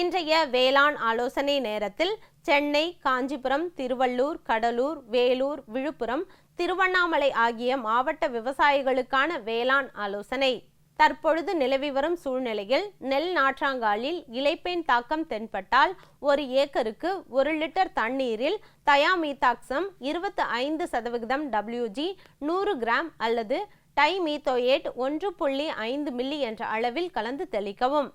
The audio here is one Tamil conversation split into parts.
இன்றைய வேளாண் ஆலோசனை நேரத்தில் சென்னை காஞ்சிபுரம் திருவள்ளூர் கடலூர் வேலூர் விழுப்புரம் திருவண்ணாமலை ஆகிய மாவட்ட விவசாயிகளுக்கான வேளாண் ஆலோசனை. தற்பொழுது நிலவி வரும் சூழ்நிலையில் நெல் நாற்றாங்காலில் இலைப்பேன் தாக்கம் தென்பட்டால் ஒரு ஏக்கருக்கு ஒரு லிட்டர் தண்ணீரில் தயாமீதாக்சம் இருபத்தி ஐந்து சதவிகிதம் டபிள்யூஜி நூறு கிராம் அல்லது டைமீத்தோயேட் ஒன்று புள்ளி ஐந்து மில்லி என்ற அளவில் கலந்து தெளிக்கவும்.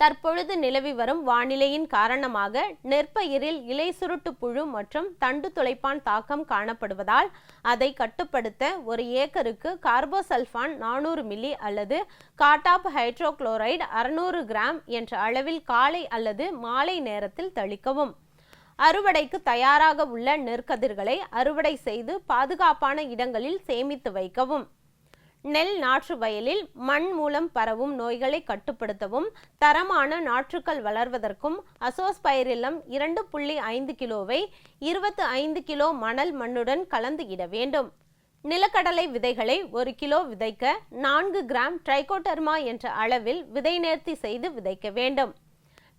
தற்பொழுது நிலவி வரும் வானிலையின் காரணமாக நெற்பயிரில் இலை சுருட்டு புழு மற்றும் தண்டு துளைப்பான் தாக்கம் காணப்படுவதால் அதை கட்டுப்படுத்த ஒரு ஏக்கருக்கு கார்போசல்ஃபான் நானூறு மில்லி அல்லது காட்டாப் ஹைட்ரோக்ளோரைடு அறுநூறு கிராம் என்ற அளவில் காலை அல்லது மாலை நேரத்தில் தெளிக்கவும். அறுவடைக்கு தயாராக உள்ள நெற்கதிர்களை அறுவடை செய்து பாதுகாப்பான இடங்களில் சேமித்து வைக்கவும். நெல் நாற்று வயலில் மண் மூலம் பரவும் நோய்களை கட்டுப்படுத்தவும் தரமான நாற்றுக்கள் வளர்வதற்கும் அசோஸ்பைரிலம் இரண்டு புள்ளி ஐந்து கிலோவை இருபத்து ஐந்து கிலோ மணல் மண்ணுடன் கலந்து இட வேண்டும். நிலக்கடலை விதைகளை ஒரு கிலோ விதைக்க நான்கு கிராம் ட்ரைகோடர்மா என்ற அளவில் விதை நேர்த்தி செய்து விதைக்க வேண்டும்.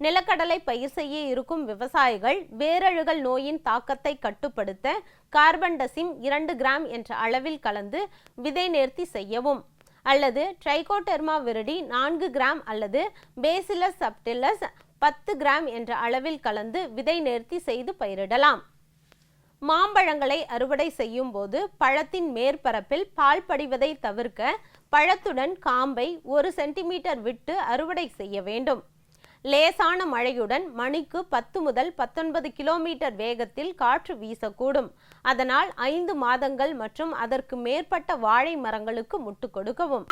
நிலக்கடலை பயிர் செய்ய இருக்கும் விவசாயிகள் வேரழுகல் நோயின் தாக்கத்தை கட்டுப்படுத்த கார்பன்டசிம் இரண்டு கிராம் என்ற அளவில் கலந்து விதை நேர்த்தி செய்யவும். அல்லது ட்ரைகோடெர்மா விருடி நான்கு கிராம் அல்லது பேசிலஸ் சப்டிலஸ் பத்து கிராம் என்ற அளவில் கலந்து விதை நேர்த்தி செய்து பயிரிடலாம். மாம்பழங்களை அறுவடை செய்யும் போது பழத்தின் மேற்பரப்பில் பால் படிவதை தவிர்க்க பழத்துடன் காம்பை ஒரு சென்டிமீட்டர் விட்டு அறுவடை செய்ய வேண்டும். லேசான மழையுடன் மணிக்கு பத்து முதல் பத்தொன்பது கிலோமீட்டர் வேகத்தில் காற்று வீசக்கூடும். அதனால் ஐந்து மாதங்கள் மற்றும் அதற்கு மேற்பட்ட வாழை மரங்களுக்கு முட்டு கொடுக்கவும்.